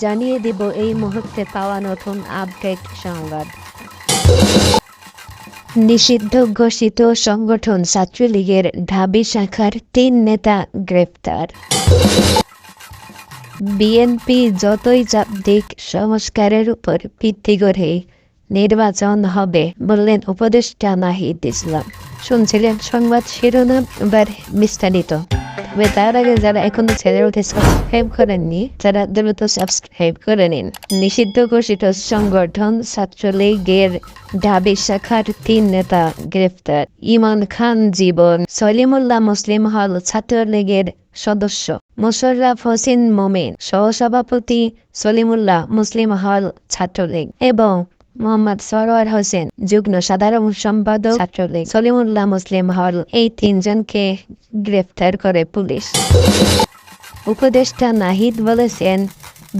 জানিয়ে দেব এই মুহূর্তে পাওয়া নতুন আপডেট সংবাদ। নিষিদ্ধ ঘোষিত সংগঠন ছাত্রলীগের ঢাবি শাখার তিন নেতা গ্রেপ্তার। বিএনপি যতই চাপ দিক, সংস্কারের উপর ভিত্তি করে নির্বাচন হবে বললেন উপদেষ্টা নাহিদ ইসলাম। শুনছিলেন সংবাদ শিরোনাম, এবার বিস্তারিত। তবে তার আগে যারা এখনও চ্যানেলটি সাবস্ক্রাইব করেননি তারা দ্রুত সাবস্ক্রাইব করে নিন নিষিদ্ধ ঘোষিত সংগঠন ছাত্রলীগের ঢাবি শাখার তিন নেতা গ্রেফতার ইমান খান জীবন সলিমুল্লাহ মুসলিম হল ছাত্রলীগের সদস্য মোশাররফ হোসেন মোমেন সহসভাপতি সলিমুল্লাহ মুসলিম হল ছাত্রলীগ এবং মোহাম্মদ সরোয়ার হোসেন যুগ্ম সাধারণ সম্পাদক ছাত্রলীগ, সলিমুল্লাহ মুসলিম হল, এই তিনজনকে গ্রেফতার করে পুলিশ। উপদেষ্টা নাহিদ বলেছেন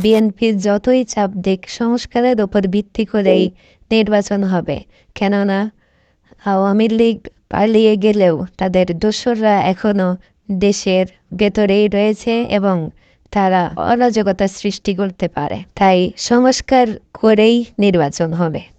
বিএনপির যতই চাপ দিক, সংস্কারের উপর ভিত্তি করেই নির্বাচন হবে। কেননা, আওয়ামী লীগ পালিয়ে গেলেও তাদের দোসররা এখনও দেশের ভেতরেই রয়েছে এবং তারা অরাজকতা সৃষ্টি করতে পারে। তাই সংস্কার করেই নির্বাচন হবে।